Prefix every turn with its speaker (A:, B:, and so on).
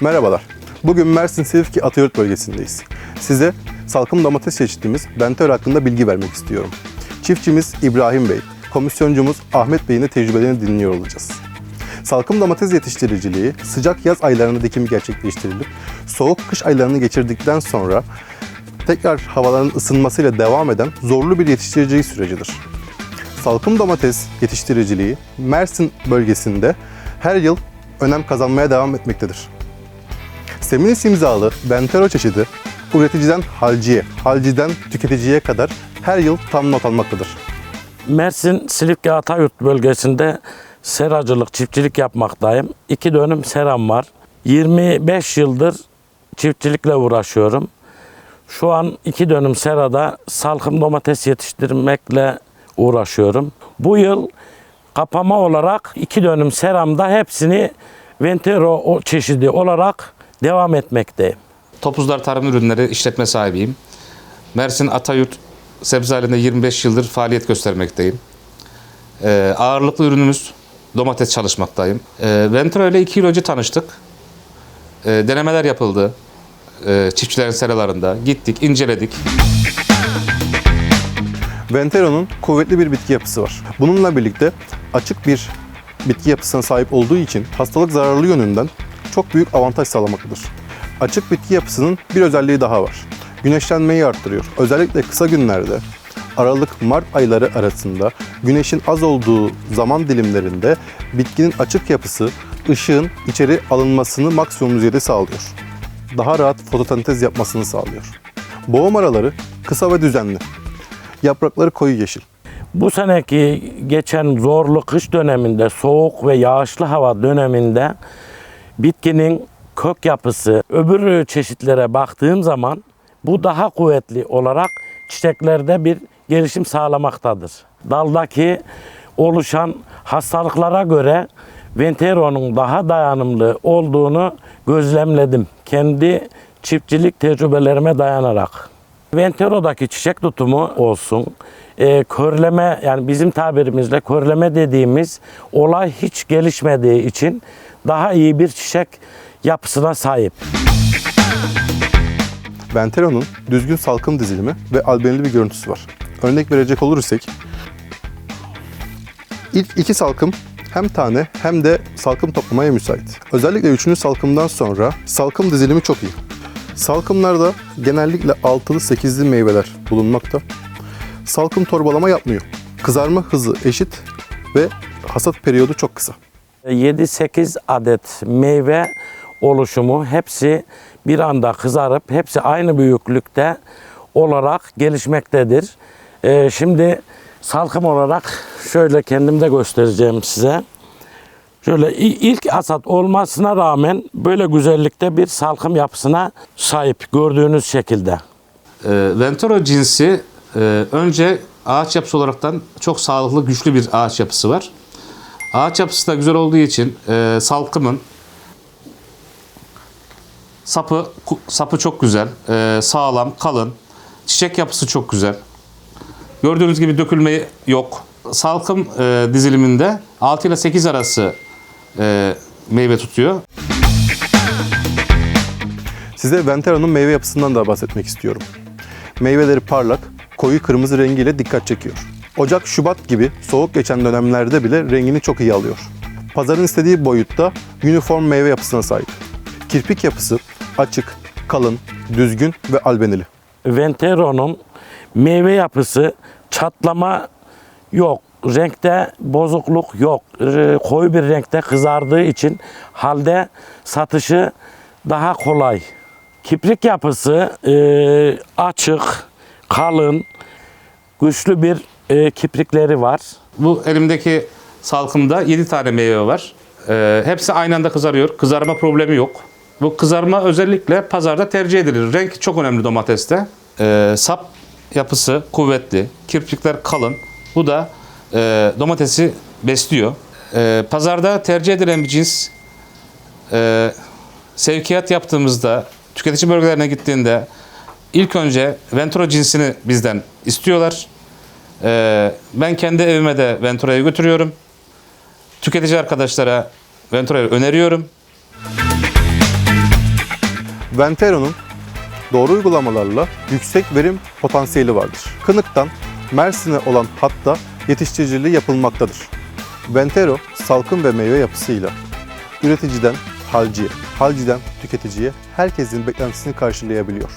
A: Merhabalar. Bugün Mersin Silifke Atayurt bölgesindeyiz. Size salkım domates çeşitimiz Bentör hakkında bilgi vermek istiyorum. Çiftçimiz İbrahim Bey, komisyoncumuz Ahmet Bey'in de tecrübelerini dinliyor olacağız. Salkım domates yetiştiriciliği sıcak yaz aylarında dikimi gerçekleştirilip soğuk kış aylarını geçirdikten sonra tekrar havaların ısınmasıyla devam eden zorlu bir yetiştiricilik sürecidir. Salkım domates yetiştiriciliği Mersin bölgesinde her yıl önem kazanmaya devam etmektedir. Seminis imzalı Bentero çeşidi üreticiden halciye, halciden tüketiciye kadar her yıl tam not almaktadır.
B: Mersin Silifke Atayurt bölgesinde seracılık, çiftçilik yapmaktayım. İki dönüm seram var. 25 yıldır çiftçilikle uğraşıyorum. Şu an iki dönüm serada salkım domates yetiştirmekle uğraşıyorum. Bu yıl kapama olarak iki dönüm seramda hepsini Ventero çeşidi olarak devam etmekteyim.
C: Topuzlar Tarım Ürünleri işletme sahibiyim. Mersin Atayurt sebze halinde 25 yıldır faaliyet göstermekteyim. Ee, ağırlıklı ürünümüz domates çalışmaktayım. Ee, Venturo ile 2 yıl önce tanıştık. Ee, denemeler yapıldı. Ee, çiftçilerin seralarında. Gittik, inceledik.
A: Ventero'nun kuvvetli bir bitki yapısı var. Bununla birlikte açık bir bitki yapısına sahip olduğu için hastalık zararlı yönünden çok büyük avantaj sağlamaktadır. Açık bitki yapısının bir özelliği daha var. Güneşlenmeyi arttırıyor. Özellikle kısa günlerde Aralık-Mart ayları arasında güneşin az olduğu zaman dilimlerinde bitkinin açık yapısı ışığın içeri alınmasını maksimum düzeyde sağlıyor. Daha rahat fotosentez yapmasını sağlıyor. Boğum araları kısa ve düzenli. Yaprakları koyu yeşil.
B: Bu seneki geçen zorlu kış döneminde, soğuk ve yağışlı hava döneminde bitkinin kök yapısı öbür çeşitlere baktığım zaman bu daha kuvvetli olarak çiçeklerde bir gelişim sağlamaktadır. Daldaki oluşan hastalıklara göre Ventero'nun daha dayanımlı olduğunu gözlemledim. Kendi çiftçilik tecrübelerime dayanarak. Ventero'daki çiçek tutumu olsun, e, körleme yani bizim tabirimizle körleme dediğimiz olay hiç gelişmediği için daha iyi bir çiçek yapısına sahip.
A: Ventero'nun düzgün salkım dizilimi ve albenili bir görüntüsü var. Örnek verecek olursak, ilk iki salkım hem tane hem de salkım toplamaya müsait. Özellikle üçüncü salkımdan sonra salkım dizilimi çok iyi. Salkımlarda genellikle altılı sekizli meyveler bulunmakta. Salkım torbalama yapmıyor. Kızarma hızı eşit ve hasat periyodu çok kısa.
B: 7-8 adet meyve oluşumu hepsi bir anda kızarıp hepsi aynı büyüklükte olarak gelişmektedir. Ee, şimdi salkım olarak şöyle kendim de göstereceğim size. Şöyle ilk hasat olmasına rağmen böyle güzellikte bir salkım yapısına sahip gördüğünüz şekilde.
C: Ee, Venturo cinsi e, önce ağaç yapısı olaraktan çok sağlıklı, güçlü bir ağaç yapısı var. Ağaç yapısı da güzel olduğu için e, salkımın sapı sapı çok güzel, e, sağlam, kalın. Çiçek yapısı çok güzel. Gördüğünüz gibi dökülme yok. Salkım e, diziliminde 6 ile 8 arası e, meyve tutuyor.
A: Size Ventero'nun meyve yapısından da bahsetmek istiyorum. Meyveleri parlak, koyu kırmızı rengiyle dikkat çekiyor. Ocak, Şubat gibi soğuk geçen dönemlerde bile rengini çok iyi alıyor. Pazarın istediği boyutta uniform meyve yapısına sahip. Kirpik yapısı açık, kalın, düzgün ve albenili.
B: Ventero'nun meyve yapısı çatlama yok. Renkte bozukluk yok. Ee, Koyu bir renkte kızardığı için halde satışı daha kolay. Kiprik yapısı e, açık, kalın, güçlü bir e, kiprikleri var.
C: Bu elimdeki salkımda 7 tane meyve var. Ee, hepsi aynı anda kızarıyor. Kızarma problemi yok. Bu kızarma özellikle pazarda tercih edilir. Renk çok önemli domateste. Sap yapısı kuvvetli, kirpikler kalın. Bu da e, domatesi besliyor. Ee, pazarda tercih edilen bir cins. Ee, sevkiyat yaptığımızda, tüketici bölgelerine gittiğinde ilk önce Venturo cinsini bizden istiyorlar. Ee, ben kendi evime de Ventura'yı götürüyorum. Tüketici arkadaşlara Ventura'yı öneriyorum.
A: Ventero'nun doğru uygulamalarla yüksek verim potansiyeli vardır. Kınık'tan Mersin'e olan hatta yetiştiriciliği yapılmaktadır. Ventero salkım ve meyve yapısıyla üreticiden halciye, halciden tüketiciye herkesin beklentisini karşılayabiliyor.